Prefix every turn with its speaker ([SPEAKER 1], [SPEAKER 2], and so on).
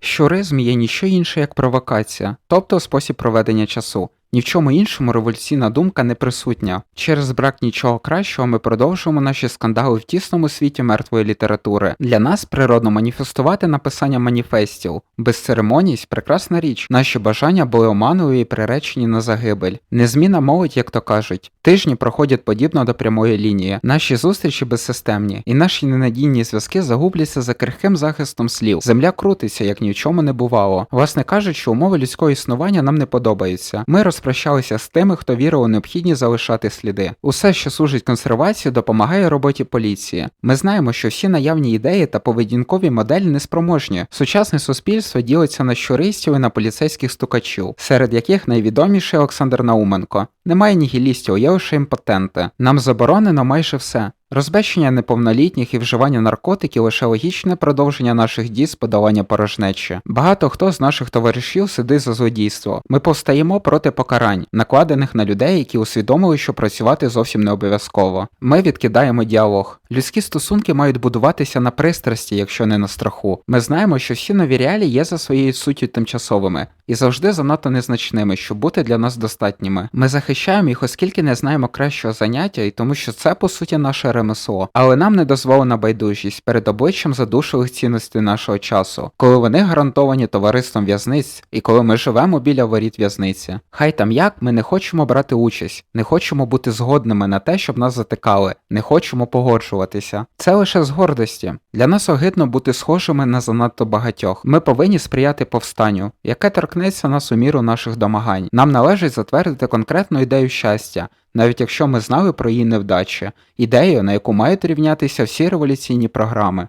[SPEAKER 1] Щуризм є ніщо інше як провокація, тобто спосіб проведення часу. Ні в чому іншому революційна думка не присутня. Через брак нічого кращого ми продовжуємо наші скандали в тісному світі мертвої літератури. Для нас природно маніфестувати написання маніфестів. Безцеремонність прекрасна річ. Наші бажання були оманливі і приречені на загибель. Незмінна молодь, як то кажуть. Тижні проходять подібно до прямої лінії. Наші зустрічі безсистемні, і наші ненадійні зв'язки загубляться за крихким захистом слів. Земля крутиться, як ні в чому не бувало. Власне кажучи, умови людського існування нам не подобаються. Ми розпрощалися з тими, хто вірив у необхідність залишати сліди. Усе, що служить консервації, допомагає роботі поліції. Ми знаємо, що всі наявні ідеї та поведінкові моделі неспроможні. Сучасне суспільство ділиться на щуристів і на поліцейських стукачів, серед яких найвідоміший Олександр Науменко. Немає нігілістів, є лише імпотенти. Нам заборонено майже все. Розбещення неповнолітніх і вживання наркотиків лише логічне продовження наших дій з подолання порожнечі. Багато хто з наших товаришів сидить за злодійство. Ми повстаємо проти покарань, накладених на людей, які усвідомили, що працювати зовсім не обов'язково. Ми відкидаємо діалог. Людські стосунки мають будуватися на пристрасті, якщо не на страху. Ми знаємо, що всі нові реалії є за своєю суттю тимчасовими і завжди занадто незначними, щоб бути для нас достатніми. Ми захищаємо їх, оскільки не знаємо кращого заняття, і тому що це по суті наше ремесло. Але нам не дозволена байдужість перед обличчям задушливих цінностей нашого часу, коли вони гарантовані товариством в'язниць, і коли ми живемо біля воріт в'язниці. Хай там як ми не хочемо брати участь, не хочемо бути згодними на те, щоб нас затикали, не хочемо погоджуватися. Це лише з гордості. Для нас огидно бути схожими на занадто багатьох. Ми повинні сприяти повстанню, яке торкнеться нас у міру наших домагань. Нам належить затвердити конкретну ідею щастя, навіть якщо ми знали про її невдачі, ідею, на яку мають рівнятися всі революційні програми.